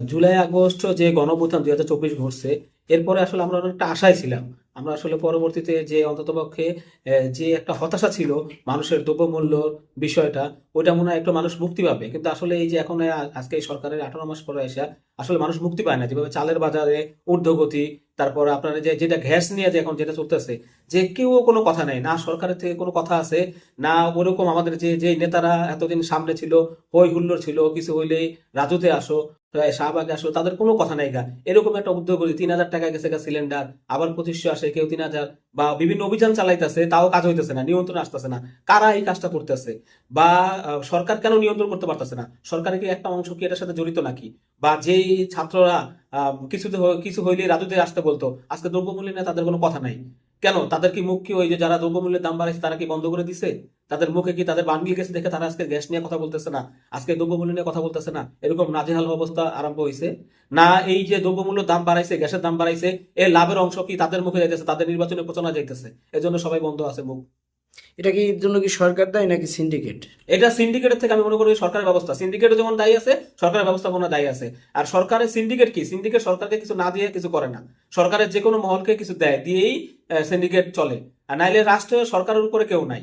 July August যে গণভূতান দুই হাজার চব্বিশ ঘটছে এরপরে আসলে আমরা অনেকটা আশায় ছিলাম। আমরা আসলে পরবর্তীতে যে অন্ততপক্ষে যে একটা হতাশা ছিল মানুষের দ্রব্যমূল্য বিষয়টা, ওইটা মনে হয় একটু মানুষ মুক্তি পাবে। কিন্তু আসলে এই যে এখন আজকে এই সরকারের আঠারো মাস পরে এসে আসলে মানুষ মুক্তি পায় না। যেভাবে চালের বাজারে ঊর্ধ্বগতি, তারপর আপনার যে, যেটা গ্যাস নিয়ে যে এখন যেটা চলতেছে, যে কেউ কোনো কথা নেই। না সরকারের থেকে কোনো কথা আছে, না ওরকম আমাদের যে যে নেতারা এতদিন সামনে ছিল, হই হুল্লোড় ছিল, কিছু হইলেই রাজুতে আসো শাহবাগে আসো তাদের কোনো কথা নাই গা। এরকম একটা উদ্যোগ তিন হাজার টাকা গেছে গা সিলিন্ডার আবার পঁচিশশো আসে, কেউ তিন হাজার, বা বিভিন্ন অভিযান চালাইতেছে, তাও কাজ হইতেছে না, নিয়ন্ত্রণ আসতেছে না। কারা এই কাজটা করতেছে? বা সরকার কেন নিয়ন্ত্রণ করতে পারতেছে না? সরকারের কি একটা অংশ কি এটার সাথে জড়িত নাকি? বা যেই ছাত্ররা কিছুতে কিছু হইলে রাজুতে আসতে বলতো, আজকে দ্রব্যমূল্য নিয়ে তাদের কোনো কথা নাই। কেন? তাদের কি মুখ কি ওই যে যারা দ্রব্যমূল্যের দাম বাড়াইছে, তারা কি বন্ধ করে দিছে? তাদের মুখে কি তাদের বান্ডিল গেছে দেখে তারা আজকে গ্যাস নিয়ে কথা বলতেছে না? আজকে দ্রব্যমূল্য নিয়ে কথা বলতেছে না? এরকম নাজেহাল অবস্থা আরম্ভ হয়েছে না, এই যে দ্রব্যমূল্য দাম বাড়াইছে, গ্যাসের দাম বাড়াইছে, এর লাভের অংশ কি তাদের মুখে যাইতেছে, তাদের নির্বাচনে প্রচারণা যাইতেছে? এজন্য সবাই বন্ধ আছে মুখ। এটা কি জন্য কি সরকার দায়ী নাকি সিন্ডিকেট এটা সিন্ডিকেটের থেকে আমি মনে করি সরকারের ব্যবস্থা। সিন্ডিকেট যেমন দায়ী আছে, সরকারের ব্যবস্থাপনা দায়ী আছে। আর সরকারের সিন্ডিকেট কি? সিন্ডিকেট সরকারকে কিছু না দিয়ে কিছু করে না। সরকারের যে কোনো মহলকে কিছু দেয়, দিয়েই সিন্ডিকেট চলে। আর নাইলে রাষ্ট্রের সরকারের উপরে কেউ নাই।